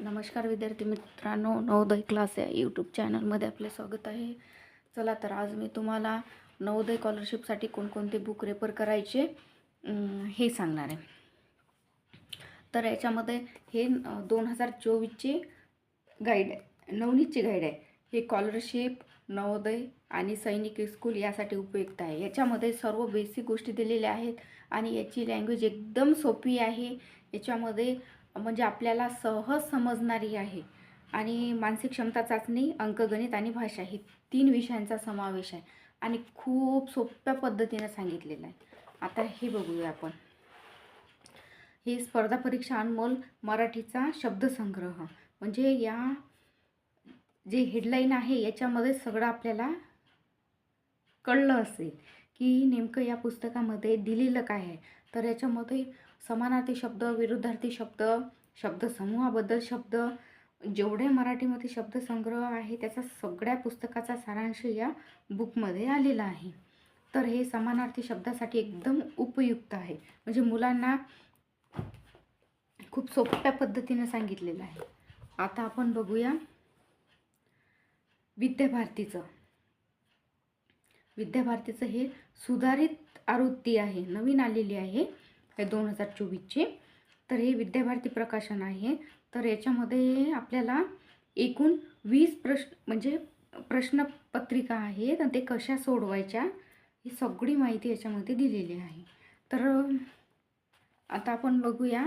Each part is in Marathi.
नमस्कार विद्यार्थी मित्रांनो नवोदय क्लास या यूट्यूब चॅनलमध्ये आपले स्वागत आहे. चला तर आज मी तुम्हाला नवोदय स्कॉलरशिपसाठी कोणकोणते बुक रेफर करायचे हे सांगणार आहे. तर याच्यामध्ये हे दोन हजार चोवीसचे गाईड आहे. नवनीतचे गाईड आहे. हे स्कॉलरशिप नवोदय आणि सैनिक स्कूल यासाठी उपयुक्त आहे. याच्यामध्ये सर्व बेसिक गोष्टी दिलेल्या आहेत आणि याची लँग्वेज एकदम सोपी आहे. याच्यामध्ये म्हणजे आपल्याला सहज समजणारी आहे. आणि मानसिक क्षमता चाचणी अंकगणित आणि भाषा ही तीन विषयांचा समावेश आहे. आणि खूप सोप्या पद्धतीने सांगितलेलं आहे. आता हे बघूया आपण. हे स्पर्धा परीक्षा अनमोल मराठीचा शब्दसंग्रह. म्हणजे या जे हेडलाईन आहे याच्यामध्ये सगळं आपल्याला कळलं असेल. की नेमकं या पुस्तकामध्ये दिलेलं काय आहे? तर याच्यामध्ये समानार्थी शब्द विरुद्धार्थी शब्द शब्दसमूहाबद्दल शब्द जेवढे मराठीमध्ये शब्दसंग्रह आहे त्याचा सगळ्या पुस्तकाचा सारांश या बुकमध्ये आलेला आहे. तर हे समानार्थी शब्दासाठी एकदम उपयुक्त आहे. म्हणजे मुलांना खूप सोप्या पद्धतीने सांगितलेलं आहे. आता आपण बघूया विद्याभारतीचं. विद्याभारतीचं हे सुधारित आवृत्ती आहे नवीन आलेली आहे हे दोन हजार चोवीसचे. तर हे विद्याभारती प्रकाशन आहे. तर याच्यामध्ये आपल्याला एकूण वीस प्रश्न म्हणजे प्रश्नपत्रिका आहेत आणि ते कशा सोडवायच्या ही सगळी माहिती याच्यामध्ये दिलेली आहे. तर आता आपण बघूया.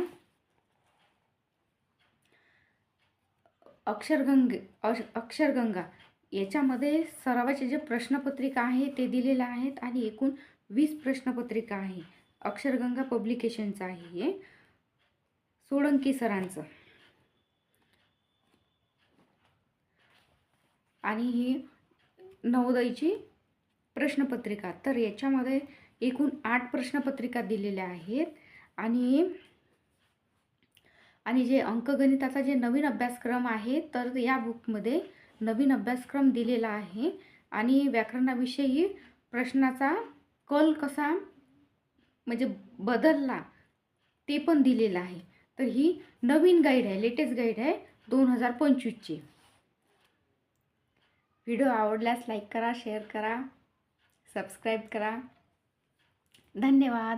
अक्षरगंगे अक्षरगंगा याच्यामध्ये सरावाचे जे प्रश्नपत्रिका आहे ते दिलेलं आहेत आणि एकूण वीस प्रश्नपत्रिका आहे. अक्षरगंगा पब्लिकेशनचं आहे हे. सोळंकी सरांचं. आणि ही नवोदयची प्रश्नपत्रिका. तर याच्यामध्ये एकूण आठ प्रश्नपत्रिका दिलेल्या आहेत. आणि आणि जे अंकगणिताचा जे नवीन अभ्यासक्रम आहे तर या बुकमध्ये नवीन अभ्यासक्रम दिलेला आहे आणि व्याकरणाविषयी प्रश्नाचा कल कसा म्हणजे बदलला ते पण दिलेलं आहे. तर ही नवीन गाईड आहे लेटेस्ट गाईड आहे दोन हजार पंचवीसची. व्हिडिओ आवडल्यास लाईक करा शेअर करा सबस्क्राईब करा. धन्यवाद.